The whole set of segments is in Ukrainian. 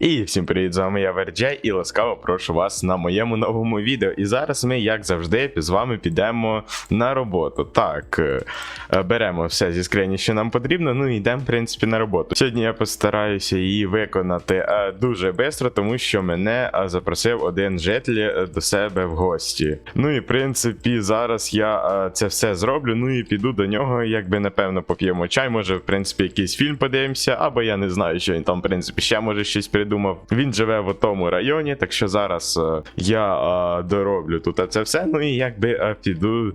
І всім привіт, з вами я Верджей і ласкаво прошу вас на моєму новому відео. І зараз ми, як завжди, з вами підемо на роботу. Так, е, е, беремо все зі скрині, що нам потрібно, ну і йдемо, в принципі, на роботу. Сьогодні я постараюся її виконати е, дуже швидко, тому що мене запросив один житель до себе в гості. Ну і в принципі, зараз я це все зроблю. Ну і піду до нього, якби напевно поп'ємо чай. Може, в принципі, якийсь фільм подивимося, або я не знаю, що він там, в принципі, ще може щось придумав. Він живе в тому районі, так що зараз е, я е, дороблю тут це все. Ну і якби е, піду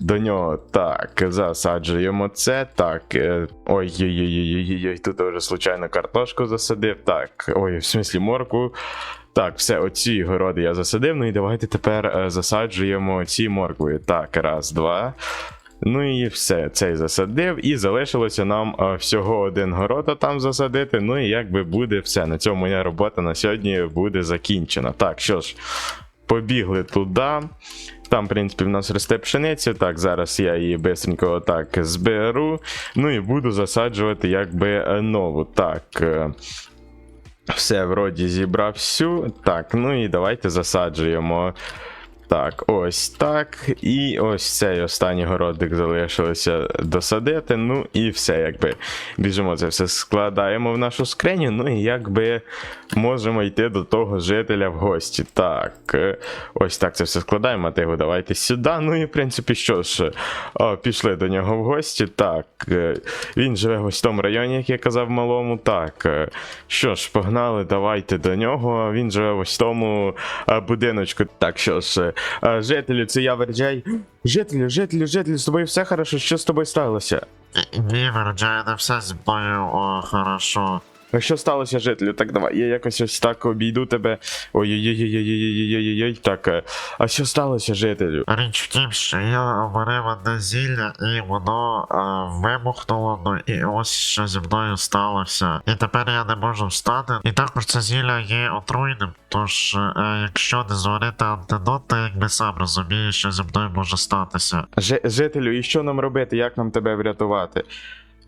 до нього. Так, засаджуємо це. Так. е, Ой-ой-ой-ой-ой, тут вже случайно картошку засадив. Так, ой, в смислі морку. Так, все, оці городи я засадив. Ну і давайте тепер е, засаджуємо ці моркви. Так, раз, два. Ну і все, цей засадив, і залишилося нам е, всього один город там засадити. Ну і якби буде все. На цьому моя робота на сьогодні буде закінчена. Так, що ж, побігли туди. Там, в принципі, в нас росте пшениця. Так, зараз я її бистренько отак зберу. Ну і буду засаджувати якби е, нову. Так. е, Все, вроді зібрав всю. Так, ну і давайте засаджуємо. Так, ось так. І ось цей останній городик залишилося досадити. Ну і все, якби біжимо це все складаємо в нашу скриню. Ну і якби можемо йти до того жителя в гості. Так, е, ось так це все складаємо. Матео, давайте сюди. Ну і в принципі, що ж, о, пішли до нього в гості. Так, е, він живе ось в тому районі, як я казав малому. Так, е, що ж, погнали, давайте до нього. Він живе ось в тому е, будиночку. Так, що ж, жителю, це я Верджай. Жителі, жителі, жителі, з тобою все хорошо, що з тобою сталося? Ні, Верджай, не все з мною хорошо. А що сталося, жителю? Так, давай, я якось ось так обійду тебе. Ой-ой-ой-ой-ой-ой-ой-ой-ой. Так, а що сталося, жителю? Річ в тім, що я варив одне зілля, і воно е, вибухнуло, ну і ось що зі мною сталося. І тепер я не можу встати. І також це зілля є отруйним, тож е, якщо не зварити антидот, то якби сам розумієш, що зі мною може статися. Ж- жителю, і що нам робити? Як нам тебе врятувати?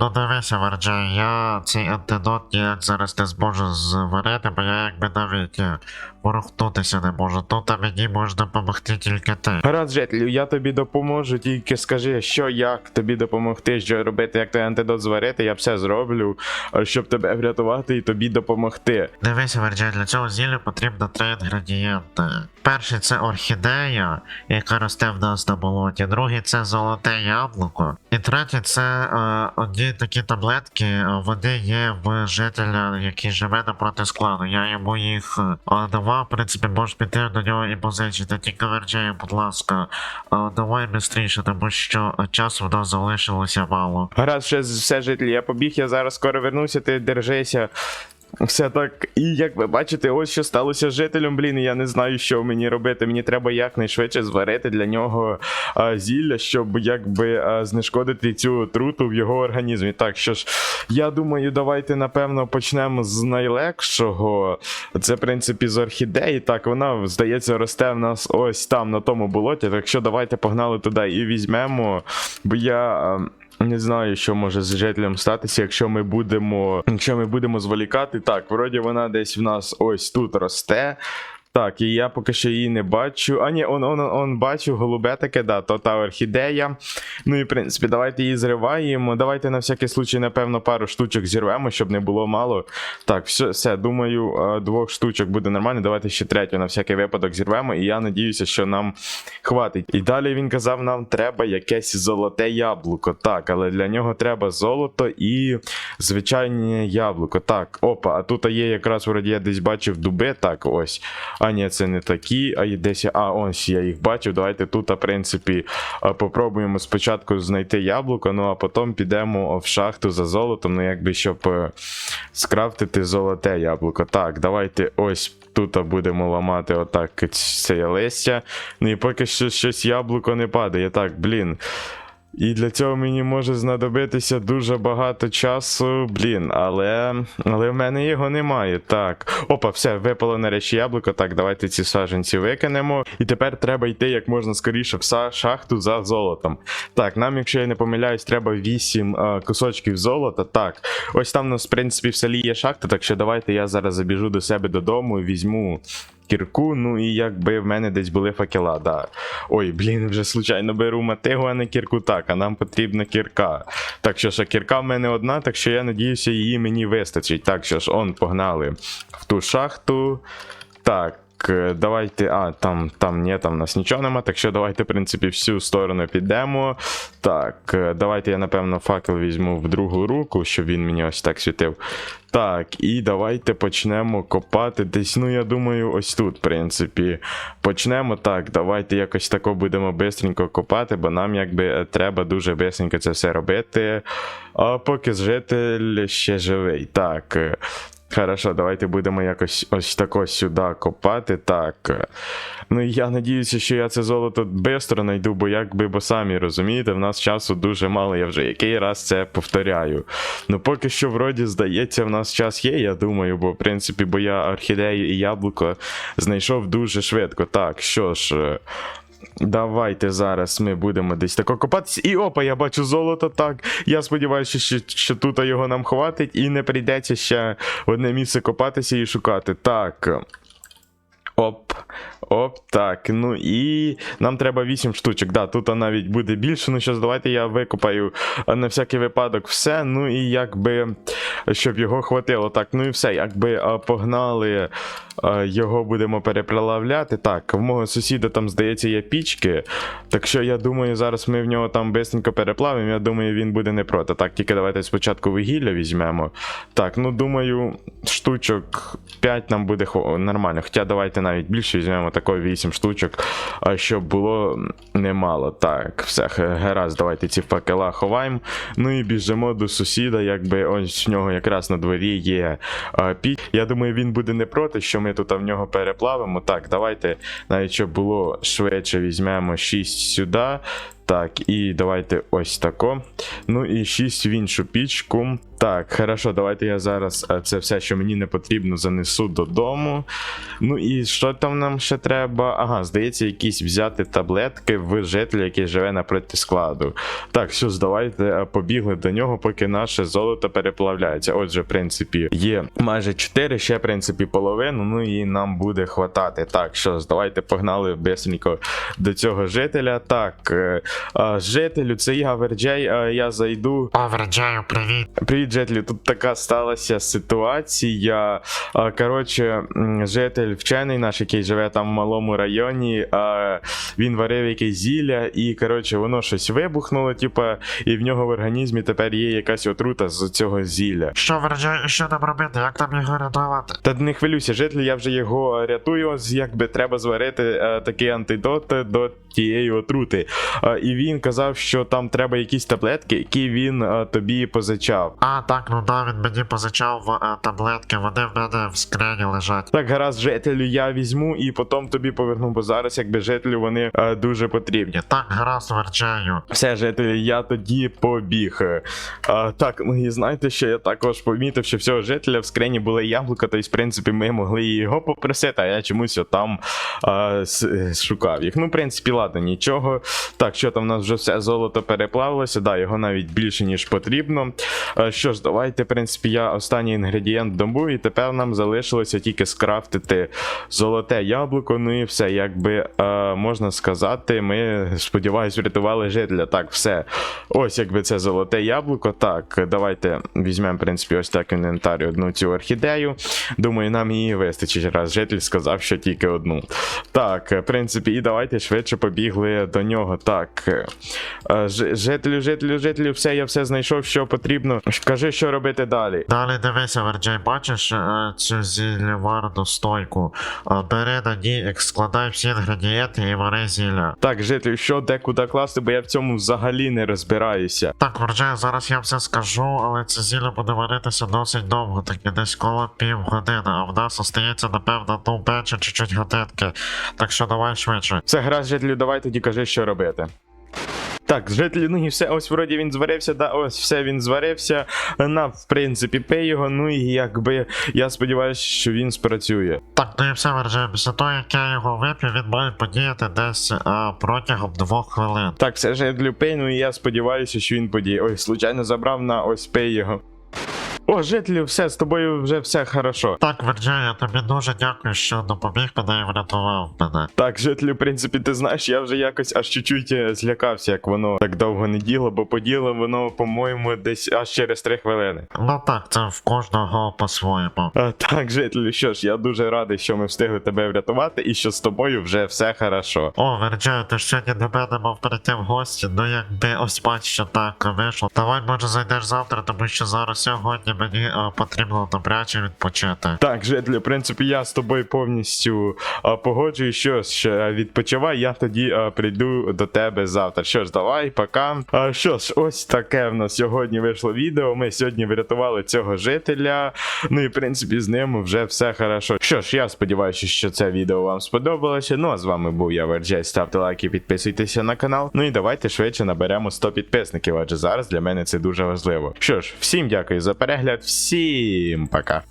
Ну дивися, Верджай, я цей антидот ніяк зараз не зможу зварити, бо я якби навіть е, ворухнутися не можу. Тут мені можна допомогти тільки ти. Гаразд, жителю, я тобі допоможу, тільки скажи, що як тобі допомогти, що робити, як той антидот зварити, я все зроблю, е, щоб тебе врятувати і тобі допомогти. Дивися, Верджай, для цього зілля потрібно три інгредієнти. Перший це орхідея, яка росте в нас на болоті. Другий це золоте яблуко. І третій це е, одні такі таблетки. е, Вони є в жителя, який живе напроти складу. Я йому їх е, давав. В принципі, можеш піти до нього і позичити. Тільки Верджай, будь ласка, е, давай швидше, тому що е, часу в нас залишилося мало. Гаразд, ще все, жителі, я побіг, я зараз скоро вернуся, ти держися. Все так, і як ви бачите, ось що сталося з жителем, блін, і я не знаю, що мені робити. Мені треба якнайшвидше зварити для нього а, зілля, щоб якби а, знешкодити цю отруту в його організмі. Так що ж, я думаю, давайте напевно почнемо з найлегшого. Це, в принципі, з орхідеї. Так, вона, здається, росте в нас ось там, на тому болоті. Так що давайте погнали туди і візьмемо. Бо я. а, не знаю, що може з жителем статися, якщо ми будемо, якщо ми будемо зволікати. Так, вроді вона десь в нас ось тут росте. Так, і я поки що її не бачу. А ні, он, он, он бачу, голубе таке, да, то та орхідея. Ну і в принципі, давайте її зриваємо. Давайте на всякий случай, напевно, пару штучок зірвемо, щоб не було мало. Так, все, все думаю, е, двох штучок буде нормально. Давайте ще третю на всякий випадок зірвемо. І я надіюся, що нам хватить. І далі він казав, нам треба якесь золоте яблуко. Так, але для нього треба золото і звичайне яблуко. Так, опа, а тут є якраз вроді я десь бачив дуби. Так, ось. А ні, це не такі, а десь. А, ось я їх бачив. Давайте тут, в принципі, попробуємо спочатку знайти яблуко, ну а потім підемо в шахту за золотом, ну якби щоб е, скрафтити золоте яблуко. Так, давайте ось. Тут будемо ламати отак це листя. Ну і поки що щось яблуко не падає. Так, блін. І для цього мені може знадобитися дуже багато часу, блін, але, але в мене його немає. Так. Опа, все, випало нарешті яблуко. Так, давайте ці саженці викинемо. І тепер треба йти як можна скоріше в шахту за золотом. Так, нам, якщо я не помиляюсь, треба 8 е, кусочків золота. Так, ось там у нас, в принципі, в селі є шахта, так що давайте я зараз забіжу до себе додому, візьму кірку, ну і якби в мене десь були факела, да. Ой, блін, вже случайно беру матигу, а не кірку. Так, а нам потрібна кірка. Так що ж, а кірка в мене одна, так що я надіюся, її мені вистачить. Так що ж, он, погнали в ту шахту. Так. Е, Давайте, а, там, там, ні, там нас нічого нема, так що давайте, в принципі, всю сторону підемо. Так, е, давайте я, напевно, факел візьму в другу руку, щоб він мені ось так світив. Так, і давайте почнемо копати десь, ну я думаю, ось тут, в принципі. Почнемо так, давайте якось тако будемо бистренько копати, бо нам якби е, треба дуже бистренько це все робити. А поки житель ще живий. Так. Хорошо, давайте будемо якось ось тако сюди копати. Так. Ну я надіюся, що я це золото швидко знайду, бо якби, бо самі розумієте, в нас часу дуже мало, я вже який раз це повторяю. Ну поки що, вроді, здається, в нас час є, я думаю, бо в принципі, бо я орхідею і яблуко знайшов дуже швидко. Так, що ж. Давайте зараз ми будемо десь тако копатися. І опа, я бачу золото. Так. Я сподіваюся, що, що тут його нам хватить, і не прийдеться ще одне місце копатися і шукати. Так. Оп, оп, так. Ну і нам треба 8 штучок. Да, тут навіть буде більше. Ну що ж, давайте я викопаю на всякий випадок все. Ну і якби, щоб його хватило. Так, ну і все, якби погнали. А, Його будемо переплавляти. Так, в мого сусіда там, здається, є пічки. Так що я думаю, зараз ми в нього там бистренько переплавимо. Я думаю, він буде не проти. Так, тільки давайте спочатку вугілля візьмемо. Так, ну думаю, штучок 5 нам буде нормально. Хоча давайте навіть більше візьмемо такої 8 штучок, щоб було немало. Так, все, гаразд, давайте ці факела ховаємо. Ну і біжимо до сусіда, якби ось в нього якраз на дворі є піч. Я думаю, він буде не проти, що ми тут в нього переплавимо. Так, давайте, навіть щоб було швидше, візьмемо 6 сюди. Так, і давайте ось тако. Ну і 6 в іншу пічку. Так, хорошо, давайте я зараз е, це все, що мені не потрібно, занесу додому. Ну і що там нам ще треба? Ага, здається, якісь взяти таблетки в жителя, який живе напроти складу. Так, ж, давайте е, побігли до нього, поки наше золото переплавляється. Отже, в принципі, є майже 4, ще, в принципі, половину, ну і нам буде хватати. Так, що ж, давайте погнали бистренько до цього жителя. Так, е, жителю, це я Верджей, е, я зайду. О, привіт. Привіт, Джетлі. Тут така сталася ситуація. Коротше, житель вчений наш, який живе там в малому районі, а, він варив якесь зілля, і коротше, воно щось вибухнуло, типа, і в нього в організмі тепер є якась отрута з цього зілля. Що Верджею, що нам робити? Як нам його рятувати? Та не хвилюйся, жителі, я вже його рятую. Якби треба зварити е, такий антидот до тієї отрути. Е, і він казав, що там треба якісь таблетки, які він е, тобі позичав. А, так, ну да, він мені позичав е, таблетки, вони в мене в скрині лежать. Так, гаразд, жителю я візьму і потім тобі поверну, бо зараз, якби жителю, вони е, дуже потрібні. Так, гаразд, Верджею. Все, жителі, я тоді побіг. Е, так, ну і знаєте, що я також помітив, що всього жителя в скрині були яблука, тобто, в принципі, ми могли і його попросити, а я чомусь там е, шукав їх. Ну, в принципі, ладно, нічого. Так, що там у нас вже все золото переплавилося, да, його навіть більше, ніж потрібно. Е, що ж, давайте, в принципі, я останній інгредієнт добув, і тепер нам залишилося тільки скрафтити золоте яблуко. Ну і все, якби е, можна сказати, ми сподіваюсь, врятували жителя. Так, все. Ось якби це золоте яблуко. Так, давайте візьмемо, в принципі, ось так в інвентарі одну цю орхідею. Думаю, нам її вистачить, раз житель сказав, що тільки одну. Так, в принципі, і давайте швидше побігли до нього. Так. Е, ж- Жителю, жителю, жителю, все, я все знайшов, що потрібно. Кажи, що робити далі. Далі дивися, Верджей, бачиш е, цю зіллєварну стойку? Е, Бери на ній, складай всі інгредієнти і вари зілля. Так, жителю, що де куди класти, бо я в цьому взагалі не розбираюся. Так, Верджей, зараз я все скажу, але це зілля буде варитися досить довго, таки десь коло півгодини, а в нас остається, напевно, ну менше чуть-чуть годинки. Так що давай швидше. Все, гаразд, жителю, давай тоді кажи, що робити. Так, жителі, ну і все, ось вроді він зварився, да, ось все він зварився. На, в принципі, пей його, ну і якби я сподіваюся, що він спрацює. Так, ну і все верже. Після того, як я його вип'ю, він має подіяти десь а, протягом двох хвилин. Так, все жителю пей, ну і я сподіваюся, що він подіє. Ой, случайно забрав на ось пей його. О, жителю, все, з тобою вже все хорошо. Так, Верже, я тобі дуже дякую, що допоміг мене і врятував мене. Так, жителю, в принципі, ти знаєш, я вже якось аж чуть-чуть е, злякався, як воно так довго не діло, бо поділо воно, по-моєму, десь аж через три хвилини. Ну так, це в кожного по-своєму. А, так, жителю, що ж, я дуже радий, що ми встигли тебе врятувати і що з тобою вже все хорошо. О, Верджею, ти сьогодні до мене мав прийти в гості, ну якби ось бач, що так вийшло. Давай, може, зайдеш завтра, тому що зараз сьогодні мені потрібно добряче відпочити. Так, жителю, в принципі, я з тобою повністю а, погоджуюсь. Що ж, відпочивай, я тоді прийду до тебе завтра. Що ж, давай, пока. А, що ж, ось таке в нас сьогодні вийшло відео. Ми сьогодні врятували цього жителя. Ну і в принципі з ним вже все хорошо. Що ж, я сподіваюся, що це відео вам сподобалося. Ну а з вами був я Верджей. Ставте лайки, підписуйтеся на канал. Ну і давайте швидше наберемо 100 підписників, адже зараз для мене це дуже важливо. Що ж, всім дякую за перегляд, всім пока.